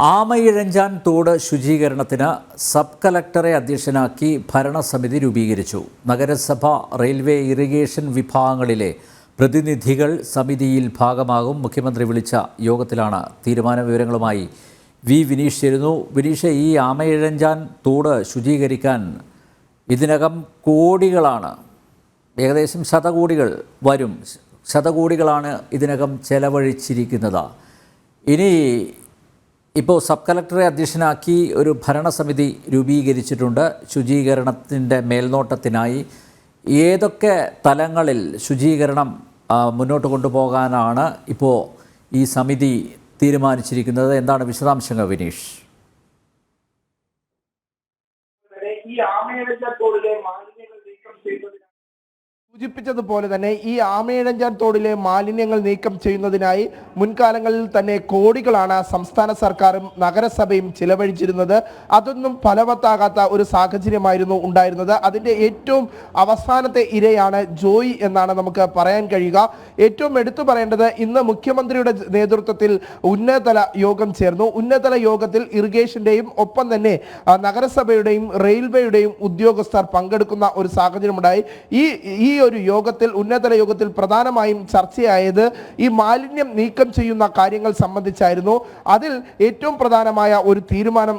ആമയിഴഞ്ചാൻ തോട് ശുചീകരണത്തിന് സബ് കലക്ടറെ അധ്യക്ഷനാക്കി ഭരണസമിതി രൂപീകരിച്ചു. നഗരസഭ റെയിൽവേ ഇറിഗേഷൻ വിഭാഗങ്ങളിലെ പ്രതിനിധികൾ സമിതിയിൽ ഭാഗമാകും. മുഖ്യമന്ത്രി വിളിച്ച യോഗത്തിലാണ് തീരുമാന വിവരങ്ങളുമായി വി വിനീഷ് ചേരുന്നു. വിനീഷ് ഈ ആമയിഴഞ്ചാൻ തോട് ശുചീകരിക്കാൻ ഇതിനകം കോടികളാണ് ഏകദേശം ശതകോടികൾ വരും. ശതകോടികളാണ് ഇതിനകം ചെലവഴിച്ചിരിക്കുന്നത്. ഇനി ഇപ്പോൾ സബ് കളക്ടറെ അധ്യക്ഷനാക്കി ഒരു ഭരണസമിതി രൂപീകരിച്ചിട്ടുണ്ട്. ശുചീകരണത്തിന്റെ മേൽനോട്ടത്തിനായി ഏതൊക്കെ തലങ്ങളിൽ ശുചീകരണം മുന്നോട്ട് കൊണ്ടുപോകാനാണ് ഇപ്പോൾ ഈ സമിതി തീരുമാനിച്ചിരിക്കുന്നത്? എന്താണ് വിശദാംശങ്ങൾ വിനീഷ്? ഈ ആമയിഴഞ്ചത്തോടിലെ മാലിന്യങ്ങൾ നീക്കം ചെയ്യുന്നതിന് സൂചിപ്പിച്ചതുപോലെ തന്നെ ഈ ആമയിഴഞ്ചാൻ തോടിലെ മാലിന്യങ്ങൾ നീക്കം ചെയ്യുന്നതിനായി മുൻകാലങ്ങളിൽ തന്നെ കോടികളാണ് സംസ്ഥാന സർക്കാരും നഗരസഭയും ചിലവഴിച്ചിരുന്നത്. അതൊന്നും ഫലവത്താകാത്ത ഒരു സാഹചര്യമായിരുന്നു ഉണ്ടായിരുന്നത്. അതിന്റെ ഏറ്റവും അവസാനത്തെ ഇരയാണ് ജോയി എന്നാണ് നമുക്ക് പറയാൻ കഴിയുക. ഏറ്റവും എടുത്തു പറയേണ്ടത് ഇന്ന് മുഖ്യമന്ത്രിയുടെ നേതൃത്വത്തിൽ ഉന്നതതല യോഗം ചേർന്നു. ഉന്നതതല യോഗത്തിൽ ഇറിഗേഷന്റെയും ഒപ്പം തന്നെ നഗരസഭയുടെയും റെയിൽവേയുടെയും ഉദ്യോഗസ്ഥർ പങ്കെടുക്കുന്ന ഒരു സാഹചര്യമുണ്ടായി. ഈ ഈ ഒരു യോഗത്തിൽ ഉന്നതല യോഗത്തിൽ പ്രധാനമായും ചർച്ചയായത് ഈ മാലിന്യം നീക്കം ചെയ്യുന്ന കാര്യങ്ങൾ സംബന്ധിച്ചായിരുന്നു. അതിൽ ഏറ്റവും പ്രധാനമായ ഒരു തീരുമാനം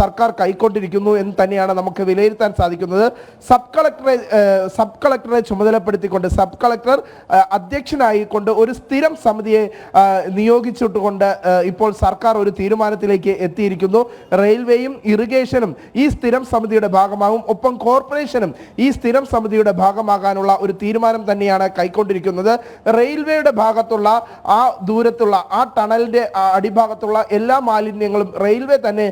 സർക്കാർ കൈക്കൊണ്ടിരിക്കുന്നു എന്ന് തന്നെയാണ് നമുക്ക് വിലയിരുത്താൻ സാധിക്കുന്നത്. സബ് കളക്ടറെ സബ് കളക്ടറെ ചുമതലപ്പെടുത്തിക്കൊണ്ട് സബ് കളക്ടർ അധ്യക്ഷനായിക്കൊണ്ട് ഒരു സ്ഥിരം സമിതിയെ നിയോഗിച്ചിട്ടുകൊണ്ട് ഇപ്പോൾ സർക്കാർ ഒരു തീരുമാനത്തിലേക്ക് എത്തിയിരിക്കുന്നു. റെയിൽവേയും ഇറിഗേഷനും ഈ സ്ഥിരം സമിതിയുടെ ഭാഗമാകും ഒപ്പം കോർപ്പറേഷനും ഈ സ്ഥിരം സമിതിയുടെ ഭാഗമാകാനുള്ള ഒരു തീരുമാനം തന്നെയാണ് കൈക്കൊണ്ടിരിക്കുന്നത്. റെയിൽവേയുടെ ഭാഗത്തുള്ള ആ ദൂരത്തുള്ള ആ ടണലിന്റെ അടിഭാഗത്തുള്ള എല്ലാ മാലിന്യങ്ങളും റെയിൽവേ തന്നെ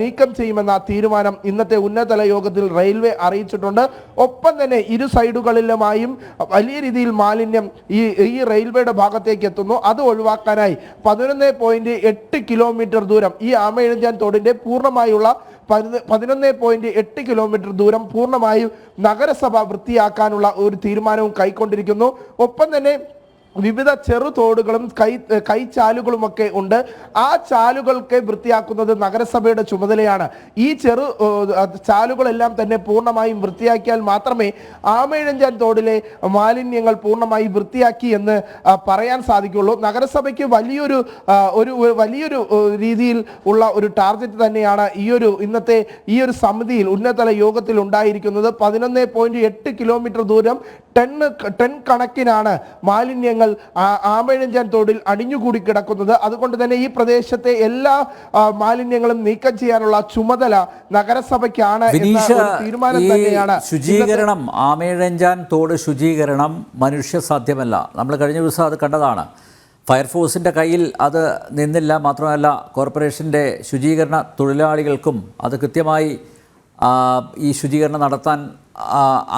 നീക്കം ചെയ്യുമെന്ന തീരുമാനം ഇന്നത്തെ ഉന്നതതല യോഗത്തിൽ റെയിൽവേ അറിയിച്ചിട്ടുണ്ട്. ഒപ്പം തന്നെ ഇരു സൈഡുകളിലുമായും വലിയ രീതിയിൽ മാലിന്യം ഈ ഈ റെയിൽവേയുടെ ഭാഗത്തേക്ക് എത്തുന്നു. അത് ഒഴിവാക്കാനായി പതിനൊന്ന് പോയിന്റ് എട്ട് കിലോമീറ്റർ ദൂരം ഈ ആമയിഴഞ്ചാൻ തോടിന്റെ പൂർണമായുള്ള പതിനൊന്ന് പോയിന്റ് എട്ട് കിലോമീറ്റർ ദൂരം പൂർണമായും നഗരസഭ വൃത്തിയാക്കാനുള്ള ഒരു തീരുമാനവും കൈക്കൊണ്ടിരിക്കുന്നു. ഒപ്പം തന്നെ വിവിധ ചെറുതോടുകളും കൈ കൈച്ചാലുകളും ഒക്കെ ഉണ്ട്. ആ ചാലുകൾക്ക് വൃത്തിയാക്കുന്നത് നഗരസഭയുടെ ചുമതലയാണ്. ഈ ചെറു ചാലുകളെല്ലാം തന്നെ പൂർണമായും വൃത്തിയാക്കിയാൽ മാത്രമേ ആമേഴഞ്ചാൻ തോടിലെ മാലിന്യങ്ങൾ പൂർണമായി വൃത്തിയാക്കി എന്ന് പറയാൻ സാധിക്കുള്ളൂ. നഗരസഭയ്ക്ക് വലിയൊരു ഒരു വലിയൊരു രീതിയിൽ ഉള്ള ഒരു ടാർഗറ്റ് തന്നെയാണ് ഈ ഒരു ഇന്നത്തെ ഈ ഒരു സമിതിയിൽ ഉന്നതതല യോഗത്തിൽ ഉണ്ടായിരിക്കുന്നത്. പതിനൊന്ന് പോയിന്റ് എട്ട് കിലോമീറ്റർ ദൂരം ടെൻ ടെൻ കണക്കിനാണ് മാലിന്യങ്ങൾ ആ- ആമയിഴഞ്ചാൻ തോടിൽ അടിഞ്ഞുകൂടി കിടക്കുന്നത്. അതുകൊണ്ട് തന്നെ ഈ പ്രദേശത്തെ എല്ലാ മാലിന്യങ്ങളും നീക്കം ചെയ്യാനുള്ള ചുമതല നഗരസഭയ്ക്കാണ് തീരുമാനം തന്നെയാണ്. ശുചീകരണം ആമേഴഞ്ചാൻ തോട് ശുചീകരണം മനുഷ്യ സാധ്യമല്ല. നമ്മൾ കഴിഞ്ഞ ദിവസം അത് കണ്ടതാണ്. ഫയർഫോഴ്സിന്റെ കയ്യിൽ അത് നിന്നില്ല. മാത്രമല്ല കോർപ്പറേഷന്റെ ശുചീകരണ തൊഴിലാളികൾക്കും അത് കൃത്യമായി ഈ ശുചീകരണം നടത്താൻ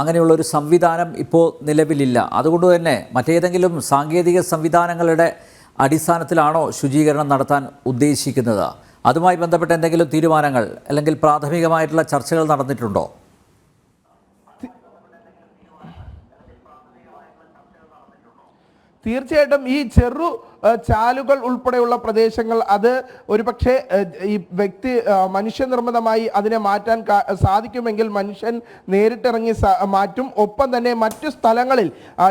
അങ്ങനെയുള്ള ഒരു സംവിധാനം ഇപ്പോൾ നിലവിലില്ല. അതുകൊണ്ട് തന്നെ മറ്റേതെങ്കിലും സാങ്കേതിക സംവിധാനങ്ങളുടെ അടിസ്ഥാനത്തിലാണോ ശുചീകരണം നടത്താൻ ഉദ്ദേശിക്കുന്നത്? അതുമായി ബന്ധപ്പെട്ട എന്തെങ്കിലും തീരുമാനങ്ങൾ അല്ലെങ്കിൽ പ്രാഥമികമായിട്ടുള്ള ചർച്ചകൾ നടന്നിട്ടുണ്ടോ? തീർച്ചയായിട്ടും ഈ ചെറു ചാലുകൾ ഉൾപ്പെടെയുള്ള പ്രദേശങ്ങൾ അത് ഒരുപക്ഷെ പക്ഷേ ഈ വ്യക്തി മനുഷ്യ മനുഷ്യനിർമ്മിതമായി അതിനെ മാറ്റാൻ സാധിക്കുമെങ്കിൽ മനുഷ്യൻ നേരിട്ടിറങ്ങി മാറ്റും. ഒപ്പം തന്നെ മറ്റു സ്ഥലങ്ങളിൽ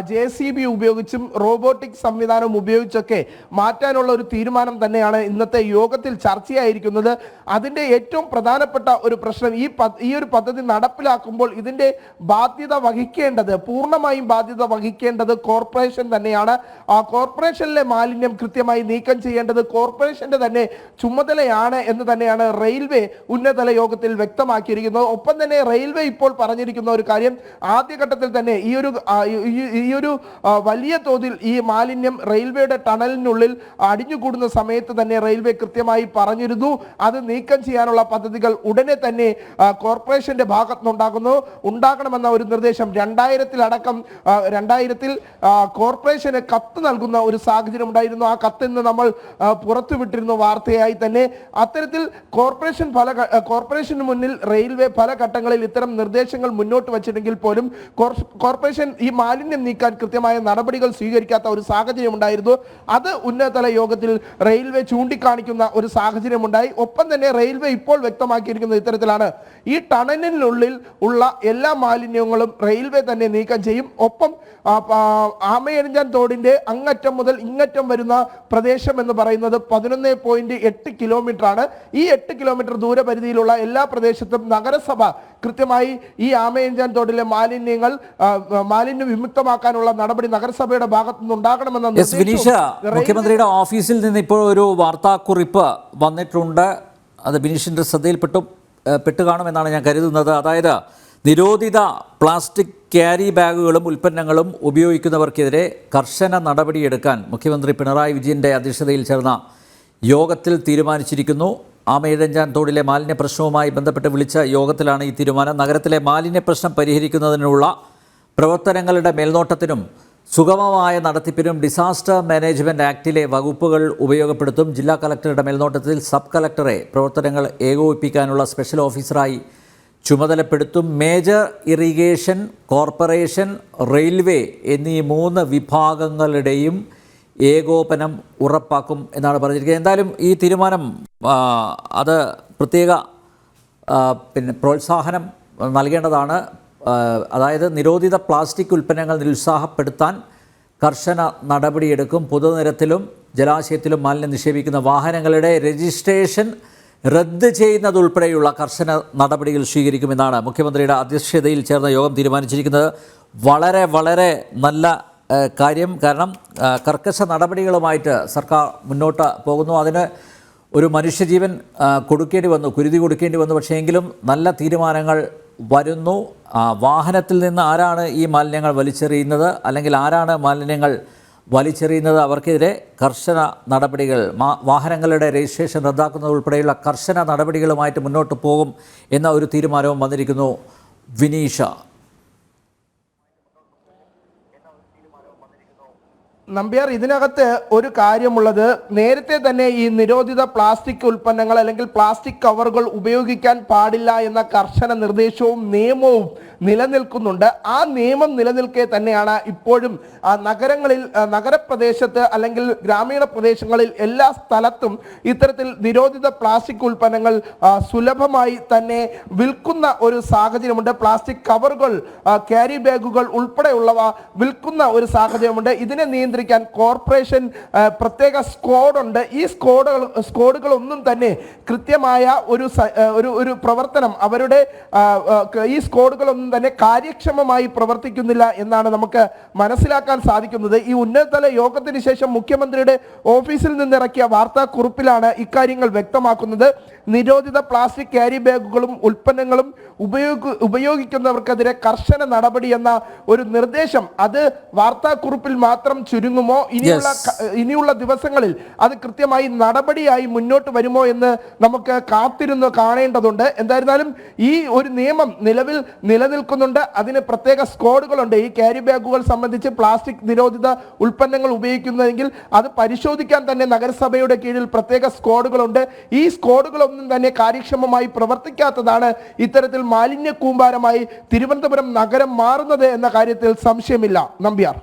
ജെ സി ബി ഉപയോഗിച്ചും റോബോട്ടിക് സംവിധാനം ഉപയോഗിച്ചൊക്കെ മാറ്റാനുള്ള ഒരു തീരുമാനം തന്നെയാണ് ഇന്നത്തെ യോഗത്തിൽ ചർച്ചയായിരിക്കുന്നത്. അതിന്റെ ഏറ്റവും പ്രധാനപ്പെട്ട ഒരു പ്രശ്നം ഈ ഈ ഒരു പദ്ധതി നടപ്പിലാക്കുമ്പോൾ ഇതിന്റെ ബാധ്യത വഹിക്കേണ്ടത് പൂർണമായും ബാധ്യത വഹിക്കേണ്ടത് കോർപ്പറേഷൻ തന്നെയാണ്. ആ കോർപ്പറേഷനിലെ മാലിന്യം കൃത്യമായി നീക്കം ചെയ്യേണ്ടത് കോർപ്പറേഷന്റെ തന്നെ ചുമതലയാണ് എന്ന് തന്നെയാണ് റെയിൽവേ ഉന്നതതല യോഗത്തിൽ വ്യക്തമാക്കിയിരിക്കുന്നത്. ഒപ്പം തന്നെ റെയിൽവേ ഇപ്പോൾ പറഞ്ഞിരിക്കുന്ന ഒരു കാര്യം ആദ്യഘട്ടത്തിൽ തന്നെ ഈ ഒരു ഈ- ഒരു വലിയ തോതിൽ ഈ മാലിന്യം റെയിൽവേയുടെ ടണലിനുള്ളിൽ അടിഞ്ഞുകൂടുന്ന സമയത്ത് തന്നെ റെയിൽവേ കൃത്യമായി പറഞ്ഞിരുന്നു. അത് നീക്കം ചെയ്യാനുള്ള പദ്ധതികൾ ഉടനെ തന്നെ കോർപ്പറേഷന്റെ ഭാഗത്തുനിന്നുണ്ടാകുന്നു. ഉണ്ടാകണമെന്ന ഒരു നിർദ്ദേശം രണ്ടായിരത്തിലടക്കം രണ്ടായിരത്തിൽ കോർപ്പറേഷന് കത്ത് നൽകുന്ന ഒരു സാഹചര്യം ഉണ്ടായിരുന്നു ഉണ്ടായിരുന്നു ആ കത്ത് ഇന്ന് നമ്മൾ പുറത്തു പുറത്തുവിട്ടിരുന്നു വാർത്തയായി തന്നെ അത്തരത്തിൽ കോർപ്പറേഷൻ പല കോർപ്പറേഷന് മുന്നിൽ റെയിൽവേ പല ഘട്ടങ്ങളിൽ ഇത്തരം നിർദ്ദേശങ്ങൾ മുന്നോട്ട് വച്ചിട്ടെങ്കിൽ പോലും കോർപ്പറേഷൻ ഈ മാലിന്യം നീക്കാൻ കൃത്യമായ നടപടികൾ സ്വീകരിക്കാത്ത ഒരു സാഹചര്യം ഉണ്ടായിരുന്നു. അത് ഉന്നതതല യോഗത്തിൽ റെയിൽവേ ചൂണ്ടിക്കാണിക്കുന്ന ഒരു സാഹചര്യം ഉണ്ടായി. ഒപ്പം തന്നെ റെയിൽവേ ഇപ്പോൾ വ്യക്തമാക്കിയിരിക്കുന്നത് ഇത്തരത്തിലാണ്. ഈ ടണലിനുള്ളിൽ ഉള്ള എല്ലാ മാലിന്യങ്ങളും റെയിൽവേ തന്നെ നീക്കം ചെയ്യും. ഒപ്പം ആ, ആ, തോടിന്റെ അങ്ങറ്റം മുതൽ ഇങ്ങറ്റം വരുന്ന പ്രദേശം എന്ന് പറയുന്നത് പതിനൊന്ന് പോയിന്റ് എട്ട് കിലോമീറ്റർ ആണ്. ഈ എട്ട് കിലോമീറ്റർ ദൂരപരിധിയിലുള്ള എല്ലാ പ്രദേശത്തും നഗരസഭ കൃത്യമായി ഈ ആമയഞ്ചാൻ തോട്ടിലെ മാലിന്യങ്ങൾ മാലിന്യം വിമുക്തമാക്കാനുള്ള നടപടി നഗരസഭയുടെ ഭാഗത്തു നിന്നുണ്ടാകണമെന്ന എസ് വിനീഷ മുഖ്യമന്ത്രിയുടെ ഓഫീസിൽ നിന്ന് ഇപ്പോൾ ഒരു വാർത്താക്കുറിപ്പ് വന്നിട്ടുണ്ട്. അത് ബിനീഷിന്റെ ശ്രദ്ധയിൽപ്പെട്ടു പെട്ടു പെട്ട് കാണുമെന്നാണ് ഞാൻ കരുതുന്നത്. അതായത് നിരോധിത പ്ലാസ്റ്റിക് ക്യാരി ബാഗുകളും ഉൽപ്പന്നങ്ങളും ഉപയോഗിക്കുന്നവർക്കെതിരെ കർശന നടപടിയെടുക്കാൻ മുഖ്യമന്ത്രി പിണറായി വിജയന്റെ അധ്യക്ഷതയിൽ ചേർന്ന യോഗത്തിൽ തീരുമാനിച്ചിരിക്കുന്നു. ആമയിഴഞ്ചാൻ തോടിലെ മാലിന്യ പ്രശ്നവുമായി ബന്ധപ്പെട്ട് വിളിച്ച യോഗത്തിലാണ് ഈ തീരുമാനം. നഗരത്തിലെ മാലിന്യ പ്രശ്നം പരിഹരിക്കുന്നതിനുള്ള പ്രവർത്തനങ്ങളുടെ മേൽനോട്ടത്തിനും സുഗമമായ നടത്തിപ്പിനും ഡിസാസ്റ്റർ മാനേജ്മെന്റ് ആക്ടിലെ വകുപ്പുകൾ ഉപയോഗപ്പെടുത്തും. ജില്ലാ കളക്ടറുടെ മേൽനോട്ടത്തിൽ സബ് കളക്ടറെ പ്രവർത്തനങ്ങൾ ഏകോപിപ്പിക്കാനുള്ള സ്പെഷ്യൽ ഓഫീസറായി ചുമതലപ്പെടുത്തും മേജർ ഇറിഗേഷൻ കോർപ്പറേഷൻ റെയിൽവേ എന്നീ മൂന്ന് വിഭാഗങ്ങളുടെയും ഏകോപനം ഉറപ്പാക്കും എന്നാണ് പറഞ്ഞിരിക്കുന്നത്. എന്തായാലും ഈ തീരുമാനം അത് പ്രത്യേക പിന്നെ പ്രോത്സാഹനം നൽകേണ്ടതാണ്. അതായത് നിരോധിത പ്ലാസ്റ്റിക് ഉൽപ്പന്നങ്ങൾ നിരുത്സാഹപ്പെടുത്താൻ കർശന നടപടിയെടുക്കും. പൊതുനിരത്തിലും ജലാശയത്തിലും മാലിന്യം നിക്ഷേപിക്കുന്ന വാഹനങ്ങളുടെ രജിസ്ട്രേഷൻ റദ്ദ് ചെയ്യുന്നതുൾപ്പെടെയുള്ള കർശന നടപടികൾ സ്വീകരിക്കുമെന്നാണ് മുഖ്യമന്ത്രിയുടെ അധ്യക്ഷതയിൽ ചേർന്ന യോഗം തീരുമാനിച്ചിരിക്കുന്നത്. വളരെ വളരെ നല്ല കാര്യം. കാരണം കർക്കശ നടപടികളുമായിട്ട് സർക്കാർ മുന്നോട്ട് പോകുന്നു. അതിന് ഒരു മനുഷ്യജീവൻ കൊടുക്കേണ്ടി വന്നു കുരുതി കൊടുക്കേണ്ടി വന്നു. പക്ഷേ എങ്കിലും നല്ല തീരുമാനങ്ങൾ വരുന്നു. വാഹനത്തിൽ നിന്ന് ആരാണ് ഈ മാലിന്യങ്ങൾ വലിച്ചെറിയുന്നത്? അല്ലെങ്കിൽ ആരാണ് മാലിന്യങ്ങൾ വലിച്ചെറിയുന്നത് അവർക്കെതിരെ കർശന നടപടികൾ വാഹനങ്ങളുടെ രജിസ്ട്രേഷൻ റദ്ദാക്കുന്നത് ഉൾപ്പെടെയുള്ള കർശന നടപടികളുമായിട്ട് മുന്നോട്ട് പോകും എന്ന ഒരു തീരുമാനവും വന്നിരിക്കുന്നു വിനീഷ. നമ്പ്യാർ ഇതിനകത്ത് ഒരു കാര്യമുള്ളത് നേരത്തെ തന്നെ ഈ നിരോധിത പ്ലാസ്റ്റിക് ഉൽപ്പന്നങ്ങൾ അല്ലെങ്കിൽ പ്ലാസ്റ്റിക് കവറുകൾ ഉപയോഗിക്കാൻ പാടില്ല എന്ന കർശന നിർദ്ദേശവും നിയമവും നിലനിൽക്കുന്നുണ്ട്. ആ നിയമം നിലനിൽക്കെ തന്നെയാണ് ഇപ്പോഴും നഗരങ്ങളിൽ നഗരപ്രദേശത്ത് അല്ലെങ്കിൽ ഗ്രാമീണ പ്രദേശങ്ങളിൽ എല്ലാ സ്ഥലത്തും ഇത്തരത്തിൽ നിരോധിത പ്ലാസ്റ്റിക് ഉൽപ്പന്നങ്ങൾ സുലഭമായി തന്നെ വിൽക്കുന്ന ഒരു സാഹചര്യമുണ്ട്. പ്ലാസ്റ്റിക് കവറുകൾ ക്യാരി ബാഗുകൾ ഉൾപ്പെടെയുള്ളവ വിൽക്കുന്ന ഒരു സാഹചര്യമുണ്ട്. ഇതിനെ നിയന്ത്രിക്കാൻ കോർപ്പറേഷൻ പ്രത്യേക സ്ക്വാഡുണ്ട് ഈ സ്ക്വാഡുകൾ സ്ക്വാഡുകളൊന്നും തന്നെ കൃത്യമായ ഒരു ഒരു ഒരു പ്രവർത്തനം അവരുടെ ഈ സ്ക്വാഡുകളൊന്നും തന്നെ കാര്യക്ഷമമായി പ്രവർത്തിക്കുന്നില്ല എന്നാണ് നമുക്ക് മനസ്സിലാക്കാൻ സാധിക്കുന്നത്. ഈ ഉന്നതതല യോഗത്തിന് ശേഷം മുഖ്യമന്ത്രിയുടെ ഓഫീസിൽ നിന്നിറക്കിയ വാർത്താക്കുറിപ്പിലാണ് ഇക്കാര്യങ്ങൾ വ്യക്തമാക്കുന്നത്. നിരോധിത പ്ലാസ്റ്റിക് ക്യാരി ബാഗുകളും ഉൽപ്പന്നങ്ങളും ഉപയോഗ ഉപയോഗിക്കുന്നവർക്കെതിരെ കർശന നടപടി എന്ന ഒരു നിർദ്ദേശം. അത് വാർത്താക്കുറിപ്പിൽ മാത്രം ചുരുങ്ങുമോ ഇനിയുള്ള ഇനിയുള്ള ദിവസങ്ങളിൽ അത് കൃത്യമായി നടപടിയായി മുന്നോട്ട് വരുമോ എന്ന് നമുക്ക് കാത്തിരുന്ന് കാണേണ്ടതുണ്ട്. എന്തായിരുന്നാലും ഈ ഒരു നിയമം നിലവിൽ നിലനിൽക്കുന്നുണ്ട്. അതിന് പ്രത്യേക സ്ക്വാഡുകളുണ്ട് ഈ ക്യാരി ബാഗുകൾ സംബന്ധിച്ച് പ്ലാസ്റ്റിക് നിരോധിത ഉൽപ്പന്നങ്ങൾ ഉപയോഗിക്കുന്നതെങ്കിൽ അത് പരിശോധിക്കാൻ തന്നെ നഗരസഭയുടെ കീഴിൽ പ്രത്യേക സ്ക്വാഡുകളുണ്ട് ഈ സ്ക്വാഡുകളൊന്നും തന്നെ കാര്യക്ഷമമായി പ്രവർത്തിക്കാത്തതാണ് ഇത്തരത്തിൽ മാലിന്യ കൂമ്പാരമായി തിരുവനന്തപുരം നഗരം മാറുന്നത് എന്ന കാര്യത്തിൽ സംശയമില്ല. നമ്പ്യാർ.